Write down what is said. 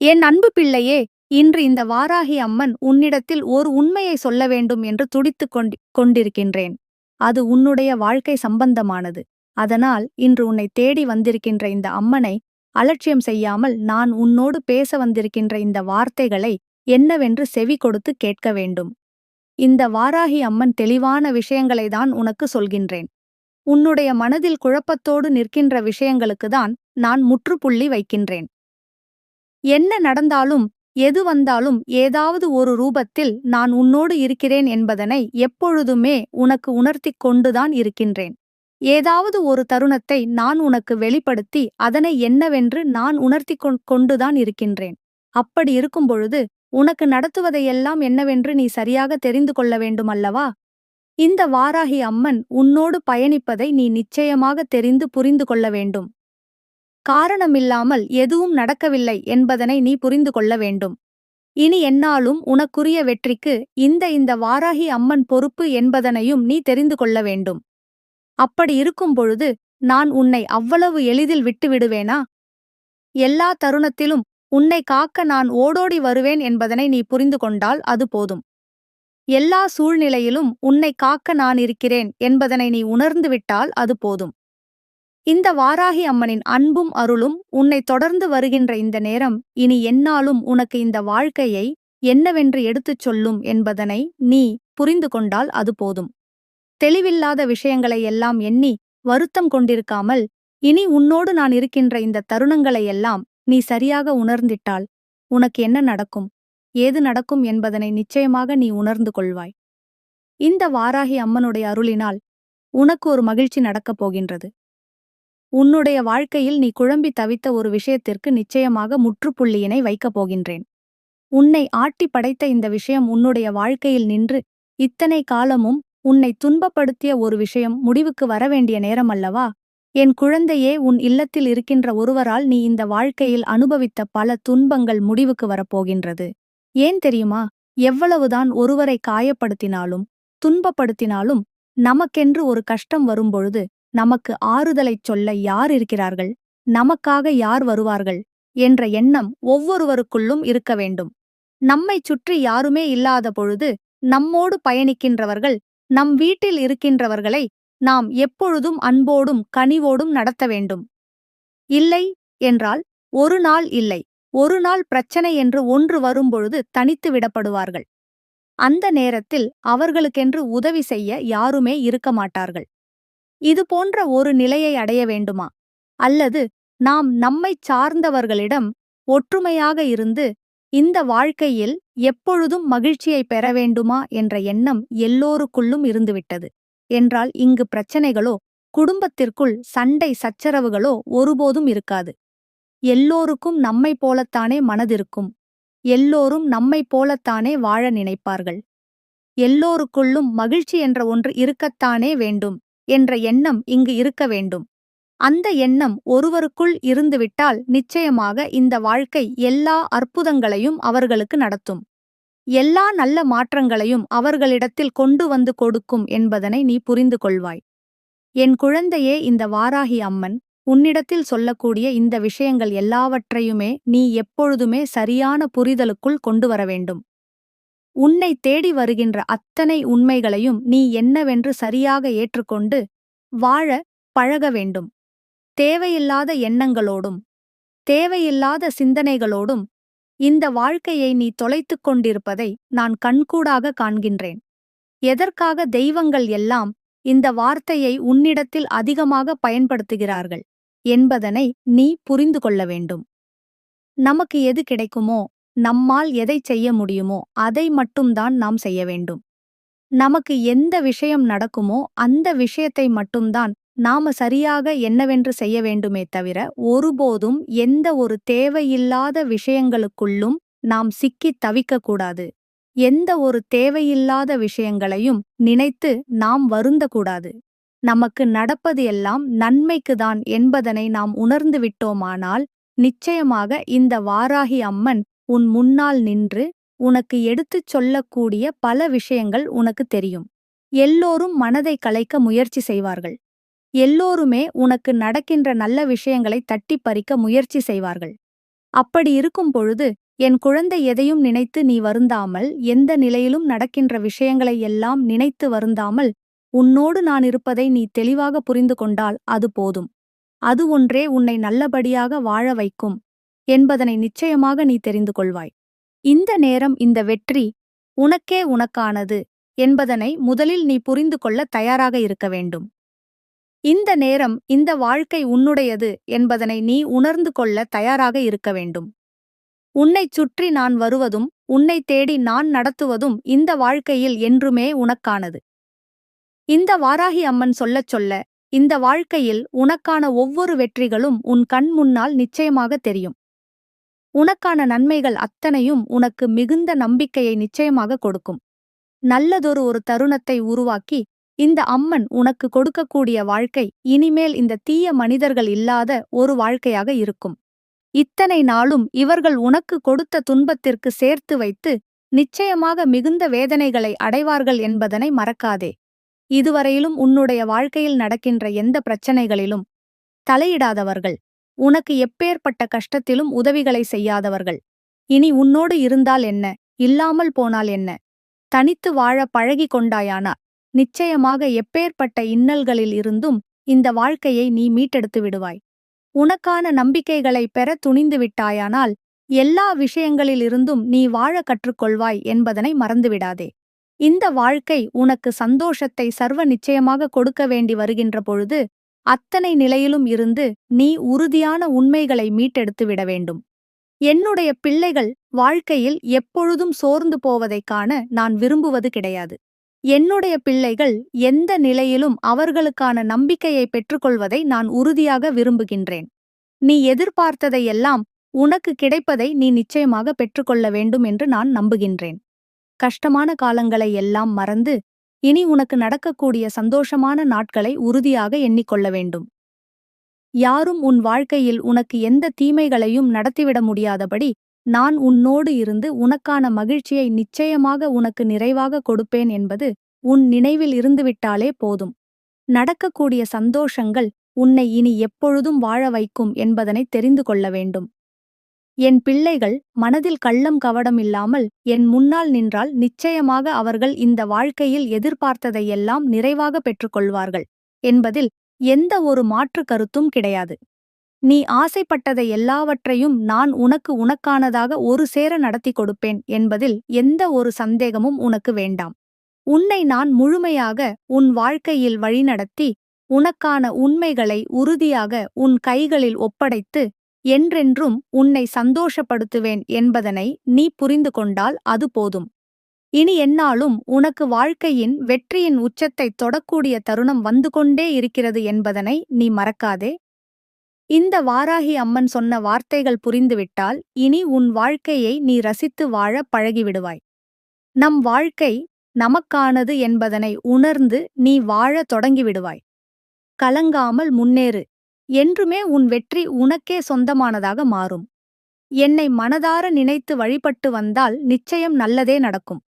என் அன்பு பிள்ளையே இன்று இந்த வாராகி அம்மன் உன்னிடத்தில் ஒரு உண்மையை சொல்ல வேண்டும் என்று துடித்துக் கொண்டிருக்கின்றேன். அது உன்னுடைய வாழ்க்கை சம்பந்தமானது. அதனால் இன்று உன்னை தேடி வந்திருக்கின்ற இந்த அம்மனை அலட்சியம் செய்யாமல் நான் உன்னோடு பேச வந்திருக்கின்ற இந்த வார்த்தைகளை என்னவென்று செவி கொடுத்து கேட்க வேண்டும். இந்த வாராகி அம்மன் தெளிவான விஷயங்களை தான் உனக்கு சொல்கின்றேன். உன்னுடைய மனதில் குழப்பத்தோடு நிற்கின்ற விஷயங்களுக்குதான் நான் முற்றுப்புள்ளி வைக்கின்றேன். என்ன நடந்தாலும் எது வந்தாலும் ஏதாவது ஒரு ரூபத்தில் நான் உன்னோடு இருக்கிறேன் என்பதனை எப்பொழுதுமே உனக்கு உணர்த்திக் கொண்டுதான் இருக்கின்றேன். ஏதாவது ஒரு தருணத்தை நான் உனக்கு வெளிப்படுத்தி அதனை என்னவென்று நான் உணர்த்திக் கொண்டுதான் இருக்கின்றேன். அப்படி இருக்கும் பொழுது உனக்கு நடத்துவதையெல்லாம் என்னவென்று நீ சரியாக தெரிந்து கொள்ள வேண்டுமல்லவா? இந்த வாராகி அம்மன் உன்னோடு பயணிப்பதை நீ நிச்சயமாக தெரிந்து புரிந்து கொள்ள வேண்டும். காரணமில்லாமல் எதுவும் நடக்கவில்லை என்பதனை நீ புரிந்து கொள்ள வேண்டும். இனி என்னாலும் உனக்குரிய வெற்றிக்கு இந்த இந்த வாராகி அம்மன் பொறுப்பு என்பதனையும் நீ தெரிந்து கொள்ள வேண்டும். அப்படி இருக்கும் பொழுது நான் உன்னை அவ்வளவு எளிதில் விட்டுவிடுவேனா? எல்லா தருணத்திலும் உன்னை காக்க நான் ஓடோடி வருவேன் என்பதனை நீ புரிந்து கொண்டால் அது போதும். எல்லா சூழ்நிலையிலும் உன்னை காக்க நான் இருக்கிறேன் என்பதனை நீ உணர்ந்துவிட்டால் அது போதும். இந்த வாராகி அம்மனின் அன்பும் அருளும் உன்னை தொடர்ந்து வருகின்ற இந்த நேரம் இனி என்னாலும் உனக்கு இந்த வாழ்க்கையை என்னவென்று எடுத்துச் சொல்லும் என்பதனை நீ புரிந்து கொண்டால் அது போதும். தெளிவில்லாத விஷயங்களை எல்லாம் எண்ணி வருத்தம் கொண்டிருக்காமல் இனி உன்னோடு நான் இருக்கின்ற இந்த தருணங்களை எல்லாம் நீ சரியாக உணர்ந்திட்டால் உனக்கு என்ன நடக்கும்? ஏது நடக்கும் என்பதனை நிச்சயமாக நீ உணர்ந்து கொள்வாய். இந்த வாராகி அம்மனுடைய அருளினால் உனக்கு ஒரு மகிழ்ச்சி நடக்கப் போகின்றது. உன்னுடைய வாழ்க்கையில் நீ குழம்பி தவித்த ஒரு விஷயத்திற்கு நிச்சயமாக முற்றுப்புள்ளியினை வைக்கப் போகின்றேன். உன்னை ஆட்டி படைத்த இந்த விஷயம் உன்னுடைய வாழ்க்கையில் நின்று இத்தனை காலமும் உன்னை துன்பப்படுத்திய ஒரு விஷயம் முடிவுக்கு வரவேண்டிய நேரம் அல்லவா என் குழந்தையே உன் இல்லத்தில் இருக்கின்ற ஒருவரால் நீ இந்த வாழ்க்கையில் அனுபவித்த பல துன்பங்கள் முடிவுக்கு வரப்போகின்றது. ஏன் தெரியுமா? எவ்வளவுதான் ஒருவரை காயப்படுத்தினாலும் துன்பப்படுத்தினாலும் நமக்கென்று ஒரு கஷ்டம் வரும்பொழுது நமக்கு ஆறுதலைச் சொல்ல யார் இருக்கிறார்கள்? நமக்காக யார் வருவார்கள்? என்ற எண்ணம் ஒவ்வொருவருக்குள்ளும் இருக்க வேண்டும். நம்மைச் சுற்றி யாருமே இல்லாத பொழுது நம்மோடு பயணிக்கின்றவர்கள் நம் வீட்டில் இருக்கின்றவர்களை நாம் எப்பொழுதும் அன்போடும் கனிவோடும் நடத்த வேண்டும். இல்லை என்றால் ஒரு நாள் இல்லை. ஒரு நாள் பிரச்சனை என்று ஒன்று வரும்பொழுது தனித்து விடப்படுவார்கள். அந்த நேரத்தில் அவர்களுக்கென்று உதவி செய்ய யாருமே இருக்க மாட்டார்கள். இது போன்ற ஒரு நிலையை அடைய வேண்டுமா? அல்லது நாம் நம்மைச் சார்ந்தவர்களிடம் ஒற்றுமையாக இருந்து இந்த வாழ்க்கையில் எப்பொழுதும் மகிழ்ச்சியை பெற வேண்டுமா என்ற எண்ணம் எல்லோருக்குள்ளும் இருந்துவிட்டது. என்றால் இங்கு பிரச்சனைகளோ குடும்பத்திற்குள் சண்டை சச்சரவுகளோ ஒருபோதும் இருக்காது. எல்லோருக்கும் நம்மை போலத்தானே மனதிருக்கும். எல்லோரும் நம்மை போலத்தானே வாழ நினைப்பார்கள். எல்லோருக்குள்ளும் மகிழ்ச்சி என்ற ஒன்று இருக்கத்தானே வேண்டும். என்ற எண்ணம் இங்கு இருக்க வேண்டும். அந்த எண்ணம் ஒருவருக்குள் இருந்துவிட்டால் நிச்சயமாக இந்த வாழ்க்கை எல்லா அற்புதங்களையும் அவர்களுக்கு நடத்தும். எல்லா நல்ல மாற்றங்களையும் அவர்களிடத்தில் கொண்டு வந்து கொடுக்கும் என்பதனை நீ புரிந்து கொள்வாய். என் குழந்தையே இந்த வாராகி அம்மன் உன்னிடத்தில் சொல்லக்கூடிய இந்த விஷயங்கள் எல்லாவற்றையுமே நீ எப்பொழுதுமே சரியான புரிதலுக்குள் கொண்டு வர வேண்டும். உன்னை தேடி வருகின்ற அத்தனை உண்மைகளையும் நீ என்னவென்று சரியாக ஏற்றுக்கொண்டு வாழ பழக வேண்டும். தேவையில்லாத எண்ணங்களோடும் தேவையில்லாத சிந்தனைகளோடும் இந்த வாழ்க்கையை நீ தொலைத்துக் கொண்டிருப்பதை நான் கண்கூடாக காண்கின்றேன். எதற்காக தெய்வங்கள் எல்லாம் இந்த வார்த்தையை உன்னிடத்தில் அதிகமாக பயன்படுத்துகிறார்கள் என்பதனை நீ புரிந்து கொள்ள வேண்டும். நமக்கு எது கிடைக்குமோ நம்மால் எதை செய்ய முடியுமோ அதை மட்டும்தான் நாம் செய்ய வேண்டும். நமக்கு எந்த விஷயம் நடக்குமோ அந்த விஷயத்தை மட்டும்தான் நாம சரியாக என்னவென்று செய்ய வேண்டுமே தவிர ஒருபோதும் எந்த ஒரு தேவையில்லாத விஷயங்களுக்குள்ளும் நாம் சிக்கித் தவிக்கக்கூடாது. எந்த ஒரு தேவையில்லாத விஷயங்களையும் நினைத்து நாம் வருந்தக்கூடாது. நமக்கு நடப்பது எல்லாம் நன்மைக்குதான் என்பதனை நாம் உணர்ந்து விட்டோமானால் நிச்சயமாக இந்த வாராகி அம்மன் உன் முன்னால் நின்று உனக்கு எடுத்துச் சொல்லக்கூடிய பல விஷயங்கள் உனக்கு தெரியும். எல்லோரும் மனதை கலைக்க முயற்சி செய்வார்கள். எல்லோருமே உனக்கு நடக்கின்ற நல்ல விஷயங்களை தட்டிப் பறிக்க முயற்சி செய்வார்கள். அப்படி இருக்கும் பொழுது என் குழந்தை எதையும் நினைத்து நீ வருந்தாமல் எந்த நிலையிலும் நடக்கின்ற விஷயங்களை எல்லாம் நினைத்து வருந்தாமல் உன்னோடு நான் இருப்பதை நீ தெளிவாக புரிந்து கொண்டால் அது போதும். அது ஒன்றே உன்னை நல்லபடியாக வாழ வைக்கும். என்பதனை நிச்சயமாக நீ தெரிந்து கொள்வாய். இந்த நேரம் இந்த வெற்றி உனக்கே உனக்கானது என்பதனை முதலில் நீ புரிந்து கொள்ள தயாராக இருக்க வேண்டும். இந்த நேரம் இந்த வாழ்க்கை உன்னுடையது என்பதனை நீ உணர்ந்து கொள்ள தயாராக இருக்க வேண்டும். உன்னைச் சுற்றி நான் வருவதும் உன்னை தேடி நான் நடத்துவதும் இந்த வாழ்க்கையில் என்றுமே உனக்கானது. இந்த வாராகி அம்மன் சொல்லச் சொல்ல இந்த வாழ்க்கையில் உனக்கான ஒவ்வொரு வெற்றிகளும் உன் கண் முன்னால் நிச்சயமாக தெரியும். உனக்கான நன்மைகள் அத்தனையும் உனக்கு மிகுந்த நம்பிக்கையை நிச்சயமாக கொடுக்கும். நல்லதொரு ஒரு தருணத்தை உருவாக்கி இந்த அம்மன் உனக்கு கொடுக்கக்கூடிய வாழ்க்கை இனிமேல் இந்த தீய மனிதர்கள் இல்லாத ஒரு வாழ்க்கையாக இருக்கும். இத்தனை நாளும் இவர்கள் உனக்கு கொடுத்த துன்பத்திற்கு சேர்த்து வைத்து நிச்சயமாக மிகுந்த வேதனைகளை அடைவார்கள் என்பதனை மறக்காதே. இதுவரையிலும் உன்னுடைய வாழ்க்கையில் நடக்கின்ற எந்த பிரச்சனைகளிலும் தலையிடாதவர்கள். உனக்கு எப்பேற்பட்ட கஷ்டத்திலும் உதவிகளை செய்யாதவர்கள். இனி உன்னோடு இருந்தால் என்ன? இல்லாமல் போனால் என்ன? தனித்து வாழ பழகி கொண்டாயானார் நிச்சயமாக எப்பேற்பட்ட இன்னல்களில் இருந்தும் இந்த வாழ்க்கையை நீ மீட்டெடுத்து விடுவாய். உனக்கான நம்பிக்கைகளை பெற துணிந்து விட்டாயானால் எல்லா விஷயங்களிலிருந்தும் நீ வாழ கற்றுக்கொள்வாய் என்பதனை மறந்துவிடாதே. இந்த வாழ்க்கை உனக்கு சந்தோஷத்தை சர்வ நிச்சயமாக கொடுக்க வேண்டி வருகின்ற பொழுது அத்தனை நிலையிலும் இருந்து நீ உறுதியான உண்மைகளை மீட்டெடுத்து விட வேண்டும். என்னுடைய பிள்ளைகள் வாழ்க்கையில் எப்பொழுதும் சோர்ந்து போவதைக் காண நான் விரும்புவது கிடையாது. என்னுடைய பிள்ளைகள் எந்த நிலையிலும் அவர்களுக்கான நம்பிக்கையை பெற்றுக்கொள்வதை நான் உறுதியாக விரும்புகின்றேன். நீ எதிர்பார்த்ததையெல்லாம் உனக்கு கிடைப்பதை நீ நிச்சயமாக பெற்றுக்கொள்ள வேண்டும் என்று நான் நம்புகின்றேன். கஷ்டமான காலங்களை எல்லாம் மறந்து இனி உனக்கு நடக்கக்கூடிய சந்தோஷமான நாட்களை உறுதியாக எண்ணிக்கொள்ள வேண்டும். யாரும் உன் வாழ்க்கையில் உனக்கு எந்த தீமைகளையும் நடத்திவிட முடியாதபடி நான் உன்னோடு இருந்து உனக்கான மகிழ்ச்சியை நிச்சயமாக உனக்கு நிறைவாக கொடுப்பேன் என்பது உன் நினைவில் இருந்துவிட்டாலே போதும். நடக்கக்கூடிய சந்தோஷங்கள் உன்னை இனி எப்பொழுதும் வாழ வைக்கும் என்பதனை தெரிந்து கொள்ள வேண்டும். என் பிள்ளைகள் மனதில் கள்ளம் கவடம் இல்லாமல் என் முன்னால் நின்றால் நிச்சயமாக அவர்கள் இந்த வாழ்க்கையில் எதிர்பார்த்ததையெல்லாம் நிறைவாக பெற்றுக்கொள்வார்கள் என்பதில் எந்த ஒரு மாற்று கருத்தும் கிடையாது. நீ ஆசைப்பட்டதை எல்லாவற்றையும் நான் உனக்கு உனக்கானதாக ஒரு சேர நடத்தி கொடுப்பேன் என்பதில் எந்த ஒரு சந்தேகமும் உனக்கு வேண்டாம். உன்னை நான் முழுமையாக உன் வாழ்க்கையில் வழிநடத்தி உனக்கான உண்மைகளை உறுதியாக உன் கைகளில் ஒப்படைத்து என்றென்றும் உன்னை சந்தோஷப்படுத்துவேன் என்பதனை நீ புரிந்து கொண்டால் அது போதும். இனி என்னாலும் உனக்கு வாழ்க்கையின் வெற்றியின் உச்சத்தைத் தொடக்கூடிய தருணம் வந்து கொண்டே இருக்கிறது என்பதனை நீ மறக்காதே. இந்த வாராகி அம்மன் சொன்ன வார்த்தைகள் புரிந்துவிட்டால் இனி உன் வாழ்க்கையை நீ ரசித்து வாழ பழகிவிடுவாய். நம் வாழ்க்கை நமக்கானது என்பதனை உணர்ந்து நீ வாழத் தொடங்கிவிடுவாய். கலங்காமல் முன்னேறு. என்றுமே உன் வெற்றி உனக்கே சொந்தமானதாக மாறும். என்னை மனதார நினைத்து வழிபட்டு வந்தால் நிச்சயம் நல்லதே நடக்கும்.